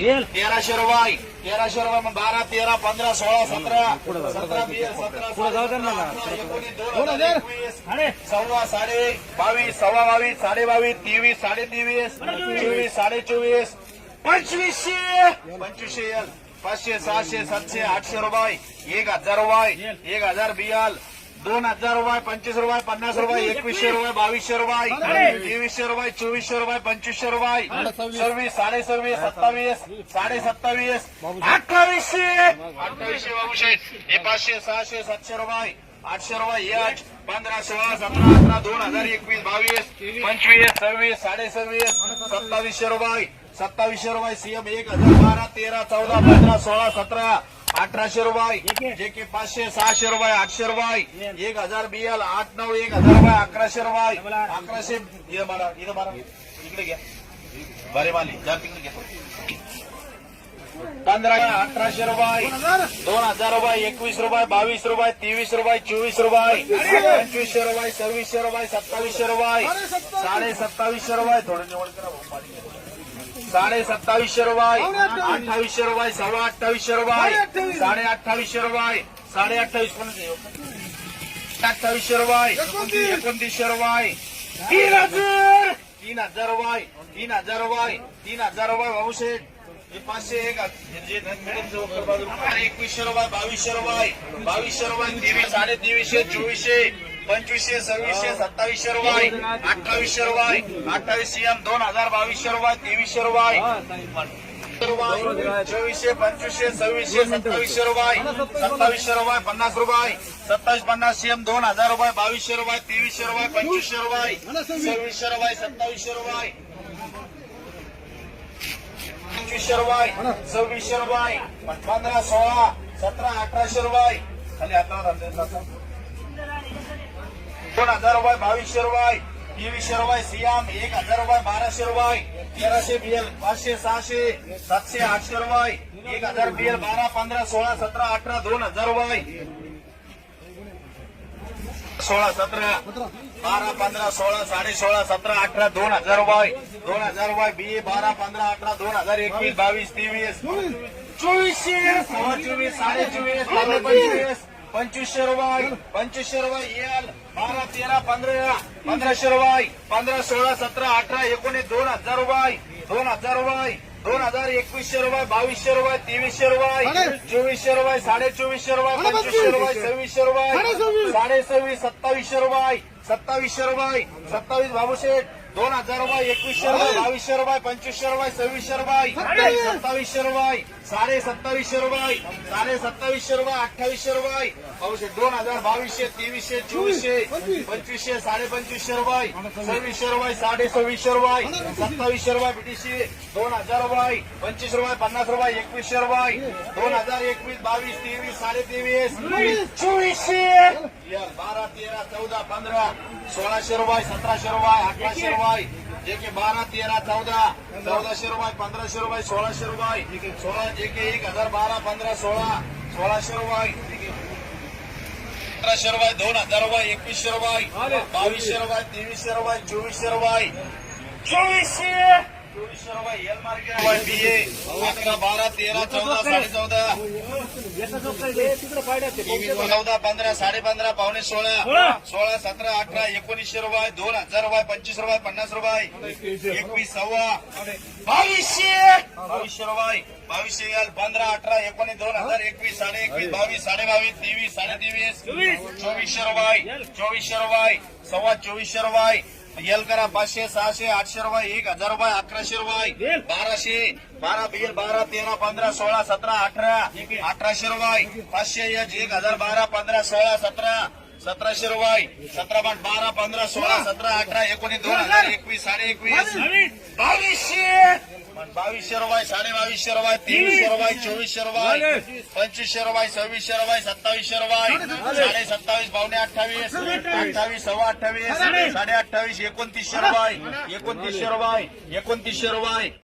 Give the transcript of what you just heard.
तेराशे रुपये तेराशे रुपये मग बारा तेरा पंधरा सोळा सतरा सतरा सतरा सव्वा साडे बावीस सव्वा बावीस साडे बावीस तेवीस साडे तेवीस चोवीस साडे चोवीस. पंचवीसशे. पंचवीसशे पाचशे सहाशे सातशे आठशे रुपये एक हजार रुपये एक हजार बियाल. दोन हजार रुपये पंचवीस रुपये पन्नास रुपये एकवीसशे रुपये बावीसशे रुपये तेवीसशे रुपये चोवीसशे रुपये पंचवीसशे रुपये सव्वीस साडे सव्वीस सत्तावीस साडे सत्तावीस अठ्ठावीसशे अठ्ठावीसशे बाबूशे हे पाचशे सहाशे सातशे रुपये आठशे रुपये आठ पंधरा सोळा सतरा अठरा दोन हजार एकवीस बावीस पंचवीस सव्वीस साडे सव्वीस सत्तावीसशे रुपये सत्तावीसशे रुपये सीएम एक हजार बारा तेरा चौदा पंधरा सोळा सतरा अठराशे रुपये. जे की पाचशे सहाशे रुपये आठशे रुपये. एक हजार बिएल आठ नऊ एक हजार रुपये अकराशे रुपये. अकराशे मला इथं मला इकडे घ्या. बरे माली जा तिकडे घ्या. पंधरा अठराशे रुपये. दोन हजार रुपये एकवीस रुपये बावीस रुपये तेवीस रुपये चोवीस रुपये. पंचवीसशे रुपये सव्वीसशे रुपये सत्तावीसशे रुपये. साडे सत्तावीसशे रुपये. थोडं निवड करा भाऊ, पाणी घ्या. साडे सत्तावीसशे रुपये अठ्ठावीसशे रुपये सव्वा अठ्ठावीसशे रुपये साडे अठ्ठावीसशे रुपये साडे अठ्ठावीस पण अठ्ठावीसशे रुपये एकोणतीसशे रुपये तीन हजार तीन हजार रुपये तीन हजार रुपये तीन हजार रुपये भाऊशेठ हे पाचशे एक हे जे मिळेल चौकट बाजूला. एकवीसशे रुपये पंचवीसशे सव्वीसशे सत्तावीसशे रुपये अठ्ठावीसशे रुपये अठ्ठावीस सीएम दोन हजार बावीसशे रुपये तेवीसशे रुपये. चोवीसशे पंचवीसशे सव्वीसशे सत्तावीसशे रुपये. सत्तावीसशे रुपये पन्नास रुपये. सत्तावीस पन्नास सीएम दोन हजार रुपये बावीसशे रुपये तेवीसशे रुपये पंचवीसशे रुपये. सव्वीसशे रुपये सत्तावीसशे रुपये. पंचवीसशे रुपये सव्वीसशे रुपये. पंधरा सोळा सतरा अठराशे रुपये. खाली आता दोन हजार रुपये बावीसशे रुपये तेवीसशे रुपये सियाम एक हजार रुपये बाराशे रुपये तेराशे बिएल पाचशे सहाशे सातशे आठशे रुपये एक हजार बिएल बारा पंधरा सोळा सतरा अठरा दोन हजार रुपये. सोळा सतरा बारा पंधरा सोळा साडे सोळा सतरा अठरा दोन हजार रुपये. दोन हजार रुपये बी बारा पंधरा अठरा दोन हजार एकवीस बावीस तेवीस. चोवीसशे सव्वा चोवीस साडे चोवीस साडे पंचवीस. पंचवीसशे रुपये पंचवीसशे रुपये एल बारा तेरा पंधरा पंधराशे रुपये पंधरा सोळा सतरा अठरा एकोणीस दोन हजार रुपये दोन हजार रुपये दोन हजार एकवीसशे रुपये बावीसशे रुपये तेवीसशे रुपये चोवीसशे रुपये साडे चोवीसशे रुपये पंचवीसशे रुपये सव्वीसशे रुपये साडे सव्वीस सत्तावीसशे रुपये सत्तावीसशे रुपये सत्तावीस बाबूशेठ दोन हजार रुपये एकवीसशे रुपये बावीसशे रुपये पंचवीसशे रुपये सव्वीसशे रुपये सत्तावीसशे रुपये साडे सत्तावीसशे रुपये साडे सत्तावीसशे रुपये अठ्ठावीसशे रुपये. दोन हजार बावीसशे तेवीसशे चोवीसशे पंचवीसशे साडे पंचवीसशे रुपये सव्वीसशे रुपये साडे सव्वीसशे रुपये सत्तावीसशे रुपये बीटीसी दोन हजार रुपये पंचवीस रुपये पन्नास रुपये एकवीसशे रुपये दोन हजार एकवीस बावीस तेवीस साडे तेवीस चोवीसशे. बारा तेरा चौदा पंधरा सोळाशे रुपये सतराशे रुपये अठराशे रुपये जे के बारा तेरा चौदा चौदाशे रुपये पंधराशे रुपये सोळाशे रुपये सोळा जे के एक हजार बारा पंधरा सोळा सोळाशे रुपये अठराशे रुपये दोन हजार रुपये एकवीसशे रुपये बावीसशे रुपये तेवीसशे रुपये चोवीसशे रुपये चोवीसशे चोवीसशे रुपये एल मार्केट रुपये बीए अकरा बारा तेरा चौदा साडे चौदा. चौदा पंधरा साडे पंधरा पावणे सोळा. सोळा? सतरा अठरा एकोणीसशे रुपये दोन हजार रुपये पंचवीस रुपये पन्नास रुपये. एकवीस सव्वा. बावीसशे बावीसशे रुपये बावीसशे पंधरा अठरा एकोणीस दोन हजार एकवीस साडे एकवीस बावीस साडे बावीस तेवीस साडे तेवीस. चोवीसशे रुपये चोवीसशे रुपये सव्वा चोवीसशे रुपये एल करा पाचशे सहाशे आठशे रुपये एक हजार रुपये अकराशे रुपये बाराशे बारा बिल बारा तेरा पंधरा सोळा सतरा अठरा अठराशे रुपये पाचशे एक हजार बारा पंधरा सोळा सतरा सतराशे रुपये. सतरा पॉईंट बारा पंधरा सोळा सतरा अठरा एकोणीस दोन हजार एकवीस साडे एकवीस बावीसशे. बावीसशे रुपये साडे बावीसशे रुपये तेवीसशे रुपये चोवीसशे रुपये पंचवीसशे रुपये सव्वीसशे रुपये सत्तावीसशे रुपये साडे सत्तावीस पावणे अठ्ठावीस अठ्ठावीस सव्वा अठ्ठावीस साडे अठ्ठावीस एकोणतीसशे रुपये एकोणतीसशे रुपये एकोणतीसशे रुपये.